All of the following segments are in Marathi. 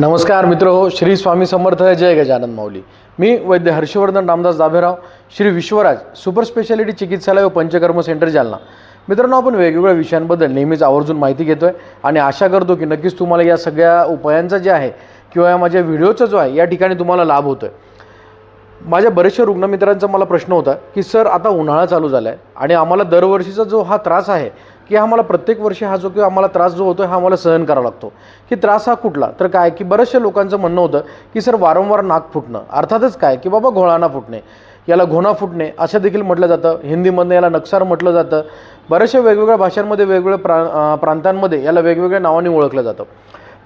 नमस्कार मित्र हो श्री स्वामी समर्थ जय गजानन माऊली. मी वैद्य हर्षवर्धन रामदास दाभेराव श्री विश्वराज सुपर स्पेशालिटी चिकित्सालय व पंचकर्म सेंटर जालना. मित्रांनो आपण वेगवेगळ्या विषयांबद्दल नेहमीच आवर्जून माहिती घेतो आहे आणि आशा करतो की नक्कीच तुम्हाला या सगळ्या उपायांचा जे आहे किंवा या माझ्या व्हिडिओचा जो आहे या ठिकाणी तुम्हाला लाभ होतो आहे माझ्या बरेचशा रुग्णमित्रांचा मला प्रश्न होता की सर आता उन्हाळा चालू झाला आहे आणि आम्हाला दरवर्षीचा जो हा त्रास आहे की हा आम्हाला प्रत्येक वर्षी हा जो किंवा आम्हाला त्रास जो होतो हा आम्हाला सहन करावा लागतो. की त्रास हा कुठला? तर काय? की बऱ्याचशा लोकांचं म्हणणं होतं की सर वारंवार नाक फुटणं. अर्थातच काय? की बाबा घोळाना फुटणे याला घोणा फुटणे असं देखील म्हटलं जातं. हिंदीमधनं याला नक्सार म्हटलं जातं. बऱ्याचशा वेगवेगळ्या भाषांमध्ये वेगवेगळ्या प्रा प्रांतांमध्ये याला वेगवेगळ्या नावाने ओळखलं जातं.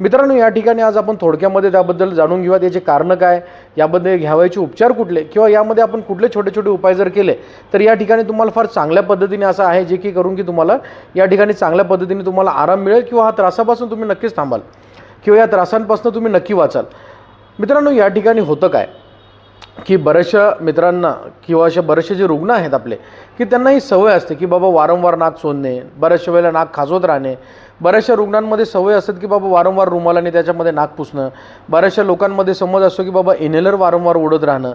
मित्रांनो या ठिकाणी आज आपण थोडक्यामध्ये त्याबद्दल जाणून घेऊया त्याचे कारणं काय याबद्दल घ्यावायचे उपचार कुठले किंवा यामध्ये आपण कुठले छोटे छोटे उपाय जर केले तर या ठिकाणी तुम्हाला फार चांगल्या पद्धतीने असं आहे जे की करून की तुम्हाला या ठिकाणी चांगल्या पद्धतीने तुम्हाला आराम मिळेल किंवा हा त्रासापासून तुम्ही नक्कीच थांबाल किंवा या त्रासांपासून तुम्ही नक्की वाचाल. मित्रांनो या ठिकाणी होतं काय? की बऱ्याचशा मित्रांना किंवा अशा बरेचसे जे रुग्ण आहेत आपले की त्यांना ही सवय असते की बाबा वारंवार नाक सोडणे बऱ्याचशा वेळेला नाक खाजवत राहणे. बऱ्याचशा रुग्णांमध्ये सवय असतात की बाबा वारंवार रुमालाने त्याच्यामध्ये नाक पुसणं. बऱ्याचशा लोकांमध्ये समज असतो की बाबा इन्हेलर वारंवार ओढत राहणं.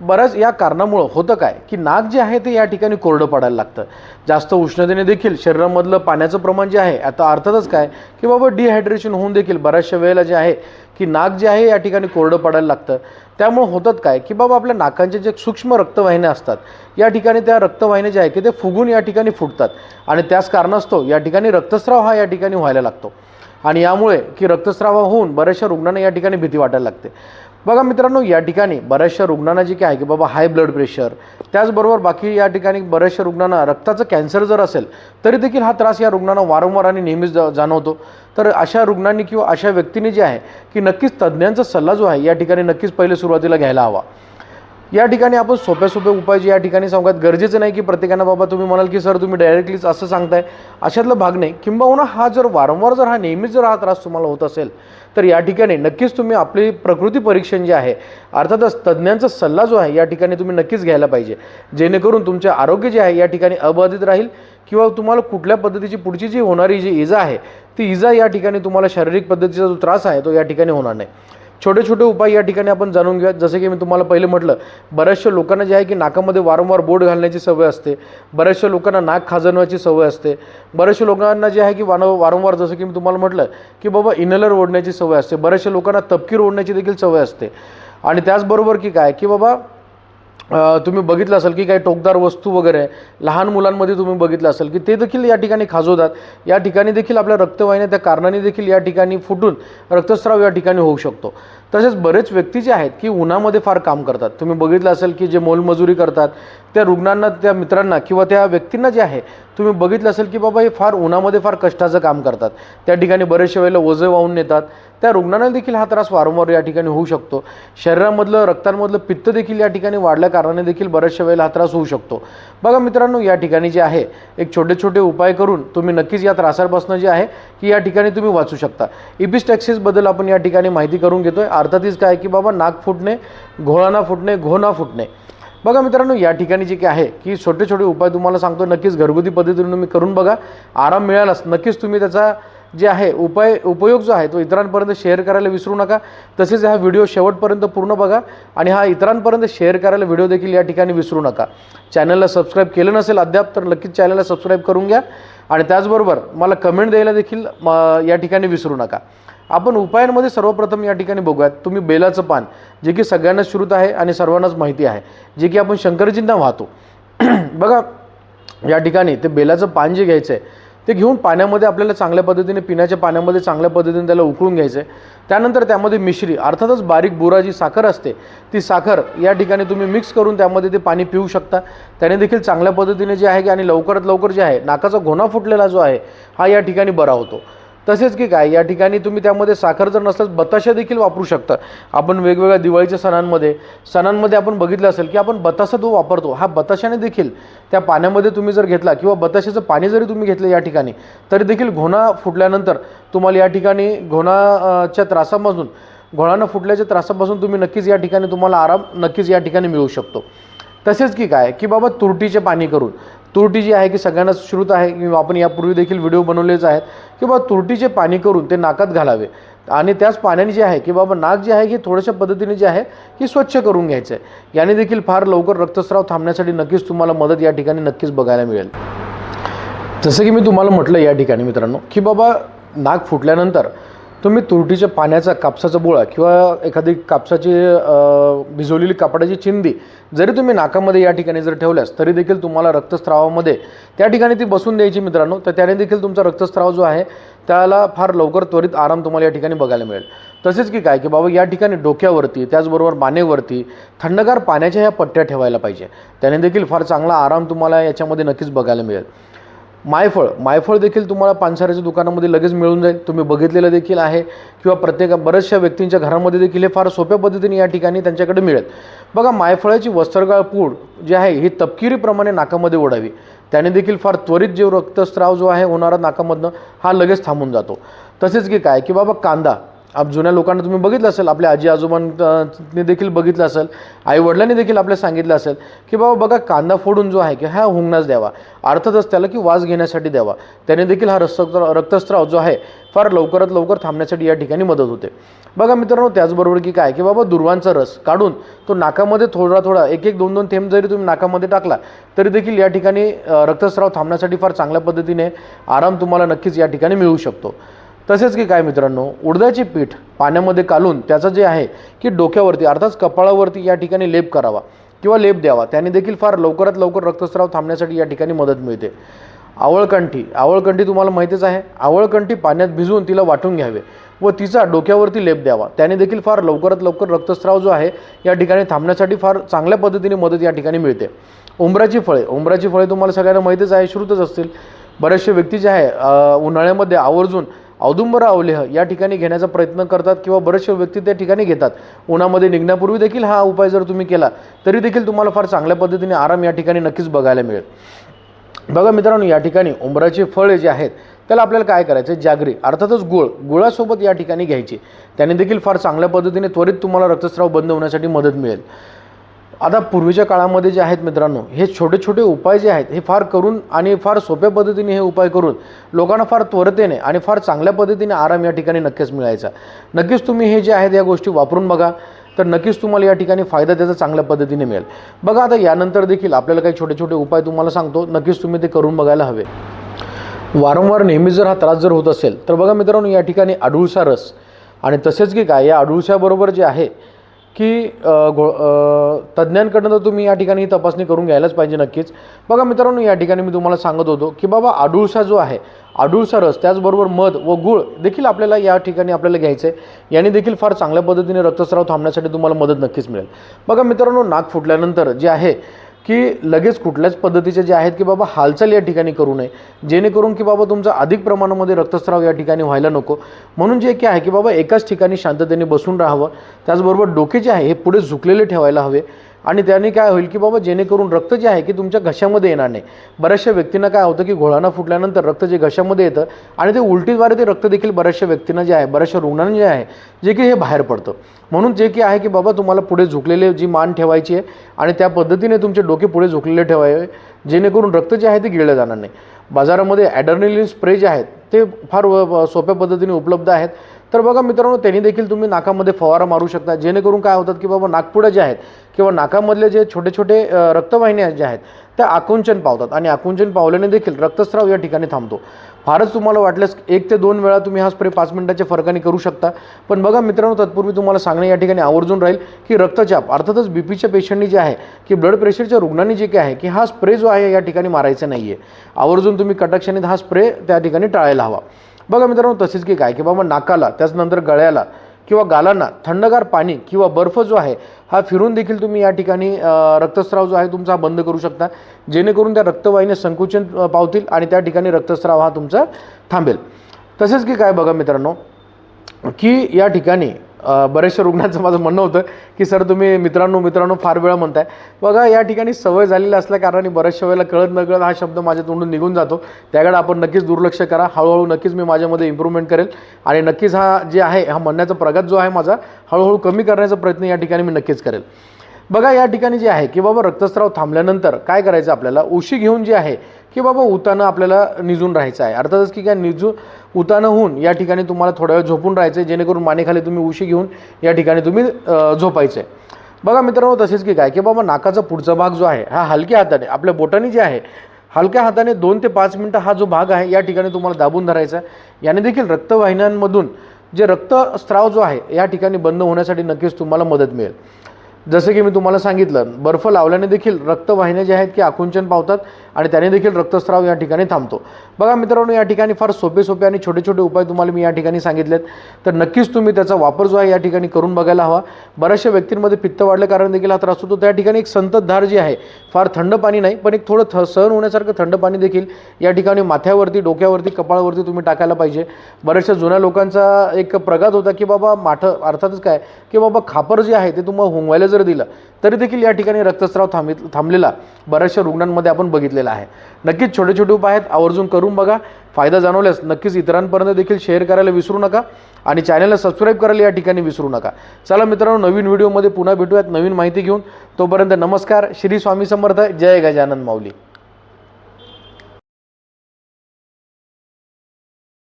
बऱ्याच या कारणामुळं होतं काय? की नाक जे आहे ते या ठिकाणी कोरडं पडायला लागतं. जास्त उष्णतेने देखील शरीरामधलं पाण्याचं प्रमाण जे आहे आता अर्थातच काय? की बाबा डिहायड्रेशन होऊन देखील बऱ्याचशा वेळेला जे आहे की नाक जे आहे या ठिकाणी कोरडं पडायला लागतं. त्यामुळं होतात काय? की बाबा आपल्या नाकांचे जे सूक्ष्म रक्तवाहिन्या असतात या ठिकाणी त्या रक्तवाहिन्या जे आहे की ते फुगून या ठिकाणी फुटतात. आणि त्याच कारणास्तव या ठिकाणी रक्तस्राव हा या ठिकाणी व्हायला लागतो. आणि यामुळे की रक्तस्राव होऊन बऱ्याचशा रुग्णांना या ठिकाणी भीती वाटायला लागते. बघा मित्रांनो या ठिकाणी बऱ्याचशा रुग्णांना जे काय आहे की बाबा हाय ब्लड प्रेशर त्याचबरोबर बाकी या ठिकाणी बऱ्याचशा रुग्णांना रक्ताचं कॅन्सर जर असेल तरी देखील हा त्रास या रुग्णांना वारंवार आणि नेहमीच जाणवतो. तर अशा रुग्णांनी किंवा अशा व्यक्तींनी जे आहे की नक्कीच तज्ज्ञांचा सल्ला जो आहे या ठिकाणी नक्कीच पहिले सुरुवातीला घ्यायला हवा. या ठिकाणी आपण सोप्या सोप्या उपाय जे या ठिकाणी सांगत गरजेचं नाही की प्रत्येकानं बाबा तुम्ही म्हणाल की सर तुम्ही डायरेक्टलीच असं सांगताय. अशातला भाग नाही. किंबहुना हा जर वारंवार जर हा नेहमीच जर हा त्रास तुम्हाला होत असेल तर या ठिकाणी नक्कीच तुम्ही आपली प्रकृती परीक्षण जे आहे अर्थातच तज्ज्ञांचा सल्ला जो आहे या ठिकाणी तुम्ही नक्कीच घ्यायला पाहिजे. जेणेकरून तुमचे आरोग्य जे आहे या ठिकाणी अबाधित राहील किंवा तुम्हाला कुठल्या पद्धतीची पुढची जी होणारी जी इजा आहे ती इजा या ठिकाणी तुम्हाला शारीरिक पद्धतीचा जो त्रास आहे तो या ठिकाणी होणार नाही. छोटे छोटे उपाय या ठिकाणी आपण जाणून घेऊयात. जसं की मी तुम्हाला पहिले म्हटलं बऱ्याचशा लोकांना जे आहे की नाकामध्ये वारंवार बोट घालण्याची सवय असते बऱ्याचशा लोकांना नाक खाजवण्याची सवय असते बऱ्याचशा लोकांना जे आहे की वान वारंवार जसं की मी तुम्हाला म्हटलं की बाबा इनलर ओढण्याची सवय असते बऱ्याचशा लोकांना तपकीर ओढण्याची देखील सवय असते. आणि त्याचबरोबर की काय की बाबा तुम्ही बघितलं असेल की काही टोकदार वस्तू वगैरे लहान मुलांमध्ये तुम्ही बघितलं असेल की ते देखील या ठिकाणी खाजवतात. या ठिकाणी देखील आपल्या रक्तवाहिन्या त्या कारणाने देखील या ठिकाणी फुटून रक्तस्राव या ठिकाणी होऊ शकतो. तसेच बरेच व्यक्ती जे आहेत की उन्हामध्ये फार काम करतात. तुम्ही बघितलं असेल की जे मोलमजुरी करतात त्या रुग्णांना त्या मित्रांना किंवा त्या व्यक्तींना जे आहे तुम्ही बघितलं असेल की बाबा हे फार उन्हामध्ये फार कष्टाचं काम करतात. त्या ठिकाणी बरेचशा वेळेला ओझे वाहून नेतात. त्या रुग्णांना देखील हा त्रास वारंवार या ठिकाणी होऊ शकतो. शरीरामधलं रक्तांमधलं पित्त देखील या ठिकाणी वाढल्या कारणाने देखील बऱ्याचशा वेळेला हा त्रास होऊ शकतो. बघा मित्रांनो या ठिकाणी जे आहे एक छोटे छोटे उपाय करून तुम्ही नक्कीच या त्रासापासून जे आहे की या ठिकाणी तुम्ही वाचू शकता. इपिस्टॅक्सिसबद्दल आपण या ठिकाणी माहिती करून घेतोय. अर्थातच काय की बाबा नाक फुटणे घोळाना फुटणे घोना फुटणे. बघा मित्रांनो या ठिकाणी जे काय आहे की छोटे छोटे उपाय तुम्हाला सांगतो नक्कीच घरगुती पद्धतीने तुम्ही करून बघा. आराम मिळालाच नक्कीच तुम्ही त्याचा जे आहे उपाय उपयोग जो आहे तो इतरांपर्यंत शेअर करायला विसरू नका. तसेच हा व्हिडिओ शेवटपर्यंत पूर्ण बघा आणि हा इतरांपर्यंत शेअर करायला व्हिडिओ देखील या ठिकाणी विसरू नका. चॅनलला सबस्क्राईब केलं नसेल अद्याप तर नक्कीच चॅनलला सबस्क्राईब करून घ्या. आणि त्याचबरोबर मला कमेंट द्यायला देखील म, या ठिकाणी विसरू नका. आपण उपायांमध्ये सर्वप्रथम या ठिकाणी बघूयात. तुम्ही बेलाचं पान जे की सगळ्यांनाच श्रुत आहे आणि सर्वांनाच माहिती आहे जे की आपण शंकरजींना वाहतो. बघा या ठिकाणी ते बेलाचं पान जे घ्यायचं आहे ते घेऊन पाण्यामध्ये आपल्याला चांगल्या पद्धतीने पिण्याच्या पाण्यामध्ये चांगल्या पद्धतीने त्याला उकळून घ्यायचं आहे. त्यानंतर त्यामध्ये मिश्री अर्थातच बारीक बुरा जी साखर असते ती साखर या ठिकाणी तुम्ही मिक्स करून त्यामध्ये ते पाणी पिऊ शकता. त्याने देखील चांगल्या पद्धतीने जे आहे की आणि लवकरात लवकर जे आहे नाकाचा घोणा फुटलेला जो आहे हा या ठिकाणी बरा होतो. तसेच की काय या ठिकाणी तुम्ही त्यामध्ये साखर जर नसल्यास बताशा देखील वापरू शकता. आपण वेगवेगळ्या दिवाळीच्या सणांमध्ये सणांमध्ये आपण बघितलं असेल की आपण बतासा तो वापरतो. हा बताशाने देखील त्या पाण्यामध्ये तुम्ही जर घेतला किंवा बताशाचं पाणी जरी तुम्ही घेतलं या ठिकाणी तरी देखील घोणा फुटल्यानंतर तुम्हाला या ठिकाणी घोणाच्या त्रासापासून घोळानं फुटल्याच्या त्रासापासून तुम्ही नक्कीच या ठिकाणी तुम्हाला आराम नक्कीच या ठिकाणी मिळू शकतो. तसेच की काय की बाबा तुरटीचे पाणी करून तुरटी जी आहे की सगळ्यांना श्रुत आहे किंवा आपण यापूर्वी देखील व्हिडिओ बनवलेच आहेत की बाबा तुरटीचे पाणी करून ते नाकात घालावे. आणि त्याच पाण्याने जे आहे की बाबा नाक जे आहे की थोड्याशा पद्धतीने जे आहे की स्वच्छ करून घ्यायचं आहे. याने देखील फार लवकर रक्तस्राव थांबण्यासाठी नक्कीच तुम्हाला मदत या ठिकाणी नक्कीच बघायला मिळेल. जसं की मी तुम्हाला म्हटलं या ठिकाणी मित्रांनो की बाबा नाक फुटल्यानंतर तुम्ही तुरटीच्या पाण्याचा कापसाचा बोळा किंवा एखादी कापसाची भिजवलेली कापडाची चिंदी जरी तुम्ही नाकामध्ये या ठिकाणी जर ठेवल्यास तरी देखील तुम्हाला रक्तस्रावामध्ये त्या ठिकाणी ती बसून द्यायची मित्रांनो. तर त्याने देखील तुमचा रक्तस्राव जो आहे त्याला फार लवकर त्वरित आराम तुम्हाला या ठिकाणी बघायला मिळेल. तसेच की काय की बाबा या ठिकाणी डोक्यावरती त्याचबरोबर मानेवरती थंडगार पाण्याच्या ह्या पट्ट्या ठेवायला पाहिजे. त्याने देखील फार चांगला आराम तुम्हाला याच्यामध्ये नक्कीच बघायला मिळेल. मायफळ. मायफळ देखील तुम्हाला पानसाऱ्याच्या दुकानामध्ये लगेच मिळून जाईल. तुम्ही बघितलेलं देखील आहे. किंवा प्रत्येक बऱ्याचशा व्यक्तींच्या घरामध्ये देखील हे फार सोप्या पद्धतीने या ठिकाणी त्यांच्याकडे मिळेल. बघा मायफळाची वस्त्रगाळ पूड जी आहे ही तपकिरीप्रमाणे नाकामध्ये ओढावी. त्याने देखील फार त्वरित जे रक्तस्राव जो आहे होणारा नाकामधनं हा लगेच थांबून जातो. तसेच की काय? की बाबा कांदा. आप जुन्या लोकांना तुम्ही बघितलं असेल आपल्या आजी आजोबांनी देखील बघितलं असेल आईवडिलांनी देखील आपल्याला सांगितलं असेल की बाबा बघा कांदा फोडून जो आहे की हा हुंगणाच द्यावा. अर्थातच त्याला की वास घेण्यासाठी द्यावा. त्याने देखील हा रस्त रक्तस्त्राव जो आहे फार लवकरात लवकर थांबण्यासाठी या ठिकाणी मदत होते. बघा मित्रांनो त्याचबरोबर की काय की बाबा दुर्वांचा रस काढून तो नाकामध्ये थोडा थोडा एक एक दोन दोन थेंब जरी तुम्ही नाकामध्ये टाकला तरी देखील या ठिकाणी रक्तस्त्राव रक्तस्राव थांबण्यासाठी फार चांगल्या पद्धतीने आराम तुम्हाला नक्कीच या ठिकाणी मिळू शकतो. तसेच की काय मित्रांनो उडदाचे पीठ पाण्यामध्ये कालून त्याचं जे आहे की डोक्यावरती अर्थात कपाळावरती या ठिकाणी लेप करावा किंवा लेप द्यावा. त्याने देखील फार लवकरात लवकर रक्तस्राव थांबण्यासाठी या ठिकाणी मदत मिळते. आवळकंठी आवळकंठी तुम्हाला माहितीच आहे. आवळकंठी पाण्यात भिजवून तिला वाटून घ्यावे व तिचा डोक्यावरती लेप द्यावा. त्याने देखील फार लवकरात लवकर रक्तस्राव जो आहे या ठिकाणी थांबण्यासाठी फार चांगल्या पद्धतीने मदत या ठिकाणी मिळते. उंबराची फळे उंबराची फळे तुम्हाला सगळ्यांना माहितीच आहे श्रुतच असतील. बरेचसे व्यक्ती जे आहे उन्हाळ्यामध्ये आवर्जून औदुंबर अवलेह या ठिकाणी घेण्याचा प्रयत्न करतात किंवा बरेचसे व्यक्ती त्या ठिकाणी घेतात. उन्हामध्ये निघण्यापूर्वी देखील हा उपाय जर तुम्ही केला तरी देखील तुम्हाला फार चांगल्या पद्धतीने आराम या ठिकाणी नक्कीच बघायला मिळेल. बघा मित्रांनो या ठिकाणी उंबराचे फळे जे आहेत त्याला आपल्याला काय करायचं? आहे जागरी अर्थातच गुळ. गुळासोबत या ठिकाणी घ्यायची. त्याने देखील फार चांगल्या पद्धतीने त्वरित तुम्हाला रक्तस्राव बंद होण्यासाठी मदत मिळेल. आता पूर्वीच्या काळामध्ये जे आहेत मित्रांनो हे छोटे छोटे उपाय जे आहेत हे फार करून आणि फार सोप्या पद्धतीने हे उपाय करून लोकांना फार त्वरतेने आणि फार चांगल्या पद्धतीने आराम या ठिकाणी नक्कीच मिळायचा. नक्कीच तुम्ही हे जे आहेत या गोष्टी वापरून बघा तर नक्कीच तुम्हाला या ठिकाणी फायदा त्याचा चांगल्या पद्धतीने मिळेल. बघा आता यानंतर देखील आपल्याला काही छोटे छोटे उपाय तुम्हाला सांगतो नक्कीच तुम्ही ते करून बघायला हवे. वारंवार नेहमी जर हा त्रास जर होत असेल तर बघा मित्रांनो या ठिकाणी अडुळसा रस आणि तसेच की काय या अडुळशाबरोबर जे आहे की घो तज्ज्ञांकडनं तर तुम्ही या ठिकाणी तपासणी करून घ्यायलाच पाहिजे नक्कीच. बघा मित्रांनो या ठिकाणी मी तुम्हाला सांगत होतो की बाबा आडुळसा जो आहे आडुळसा रस त्याचबरोबर मध व गूळ देखील आपल्याला या ठिकाणी आपल्याला घ्यायचं आहे याने देखील फार चांगल्या पद्धतीने रक्तस्राव थांबण्यासाठी तुम्हाला मदत नक्कीच मिळेल. बघा मित्रांनो नाक फुटल्यानंतर जे आहे की लगेच कुठल्याच पद्धतीचे जे आहेत की बाबा हालचाल या ठिकाणी करू नये. जेणेकरून की बाबा तुमचा अधिक प्रमाणामध्ये रक्तस्राव या ठिकाणी व्हायला नको. म्हणून जे की आहे की बाबा एकाच ठिकाणी शांततेने बसून राहावं. त्याचबरोबर डोके जे आहे हे पुढे झुकलेले ठेवायला हवे. आणि त्याने काय होईल की बाबा जेणेकरून रक्त जे आहे की तुमच्या घशामध्ये येणार नाही. बऱ्याचशा व्यक्तींना काय होतं की घोळाना फुटल्यानंतर रक्त जे घशामध्ये येतं आणि ते उलटीद्वारे ते रक्त देखील बऱ्याचशा व्यक्तींना जे आहे बऱ्याचशा रुग्णांना जे आहे जे की हे बाहेर पडतं. म्हणून जे की आहे की बाबा तुम्हाला पुढे झुकलेले जी मान ठेवायची आहे आणि त्या पद्धतीने तुमचे डोके पुढे झुकलेले ठेवावे जेणेकरून रक्त जे आहे ते गिळलं जाणार नाही. बाजारामध्ये ॲडर्निलिन स्प्रे जे आहेत ते फार व- सोप्या पद्धतीने उपलब्ध आहेत. तर बघा मित्रांनो त्यांनी देखील तुम्ही नाकामध्ये फवारा मारू शकता. जेणेकरून काय होतात की बाबा नागपुडं जे आहेत किंवा नाकामधले जे छोटे छोटे रक्तवाहिन्या ज्या आहेत त्या आकुंचन पावतात आणि आकुंचन पावल्याने देखील रक्तस्राव या ठिकाणी थांबतो. फारच तुम्हाला वाटल्यास एक ते दोन वेळा तुम्ही हा स्प्रे पाच मिनिटाच्या फरकाने करू शकता. पण बघा मित्रांनो तत्पूर्वी तुम्हाला सांगणे या ठिकाणी आवर्जून राहील की रक्तचाप अर्थातच बी पीच्या पेशंटनी जे आहे की ब्लड प्रेशरच्या रुग्णांनी जे काय आहे की हा स्प्रे जो आहे या ठिकाणी मारायचा नाही आहे आवर्जून तुम्ही कटाक्षणीत हा स्प्रे त्या ठिकाणी टाळायला हवा. बघा मित्रांनो तसेच की काय की बाबा नाकाला त्याचनंतर गळ्याला किंवा गालांना थंडगार पाणी किंवा बर्फ जो आहे हा फिरून देखील तुम्ही या ठिकाणी रक्तस्राव जो आहे तुमचा हा बंद करू शकता. जेणेकरून त्या रक्तवाहिन्या संकुचन पावतील आणि त्या ठिकाणी रक्तस्राव हा तुमचा थांबेल. तसेच की काय बघा मित्रांनो की या ठिकाणी बऱ्याचशा रुग्णांचं माझं म्हणणं होतं की सर तुम्ही मित्रांनो मित्रांनो फार वेळा म्हणताय. बघा या ठिकाणी सवय झालेली असल्या कारणाने बऱ्याचशा वेळेला कळत न कळत हा शब्द माझ्या तोंडून निघून जातो. त्याकडे आपण नक्कीच दुर्लक्ष करा. हळूहळू नक्कीच मी माझ्यामध्ये इम्प्रूव्हमेंट करेल. आणि नक्कीच हा जे आहे हा म्हणण्याचा प्रगत जो आहे माझा हळूहळू कमी करण्याचा प्रयत्न या ठिकाणी मी नक्कीच करेल. बघा या ठिकाणी जे आहे की बाबा रक्तस्राव थांबल्यानंतर काय करायचं आपल्याला? उशी घेऊन जे आहे की बाबा उतानं आपल्याला निजून राहायचं आहे. अर्थातच की काय? निजू उतानं होऊन या ठिकाणी तुम्हाला थोड्या वेळ झोपून राहायचं आहे जेणेकरून मानेखाली तुम्ही उशी घेऊन या ठिकाणी तुम्ही झोपायचं आहे बघा मित्रांनो तसेच की काय? की बाबा नाकाचा पुढचा भाग जो आहे हा हलक्या हाताने आपल्या बोटाने जे आहे हलक्या हाताने दोन ते पाच मिनटं हा जो भाग आहे या ठिकाणी तुम्हाला दाबून धरायचा आहे. याने देखील रक्तवाहिन्यांमधून जे रक्तस्राव जो आहे या ठिकाणी बंद होण्यासाठी नक्कीच तुम्हाला मदत मिळेल. जसं की मी तुम्हाला सांगितलं बर्फ लावल्याने देखील रक्तवाहिन्या ज्या आहेत की आकुंचन पावतात आणि त्याने देखील रक्तस्राव या ठिकाणी थांबतो. बघा मित्रांनो या ठिकाणी फार सोपे सोपे आणि छोटे छोटे उपाय तुम्हाला मी या ठिकाणी सांगितलेत. तर नक्कीच तुम्ही त्याचा वापर जो आहे या ठिकाणी करून बघायला हवा. बऱ्याचशा व्यक्तींमध्ये पित्त वाढलं कारण देखील हा त्रास होतो. त्या ठिकाणी एक संततधार जी आहे फार थंड पाणी नाही पण एक थोडं थ सहन होण्यासारखं थंड पाणी देखील या ठिकाणी माथ्यावरती डोक्यावरती कपाळावरती तुम्ही टाकायला पाहिजे. बऱ्याचशा जुन्या लोकांचा एक प्रघात होता की बाबा माठं अर्थातच काय की बाबा खापर जे आहे ते तुम्हाला हुंगवायला जर दिलं तरी देखील या ठिकाणी रक्तस्राव थांबित थांबलेला बऱ्याचशा रुग्णांमध्ये आपण बघितलेला आहे. नक्कीच छोटे छोटे उपाय आहेत आवर्जून करून बघा. फायदा जाणवल्यास नक्कीच इतरांपर्यंत देखील शेअर करायला विसरू नका आणि चॅनलला सबस्क्राईब करायला या ठिकाणी विसरू नका. चला मित्रांनो नवीन व्हिडिओमध्ये पुन्हा भेटूयात नवीन माहिती घेऊन. तोपर्यंत नमस्कार. श्री स्वामी समर्थ. जय गजानन माऊली.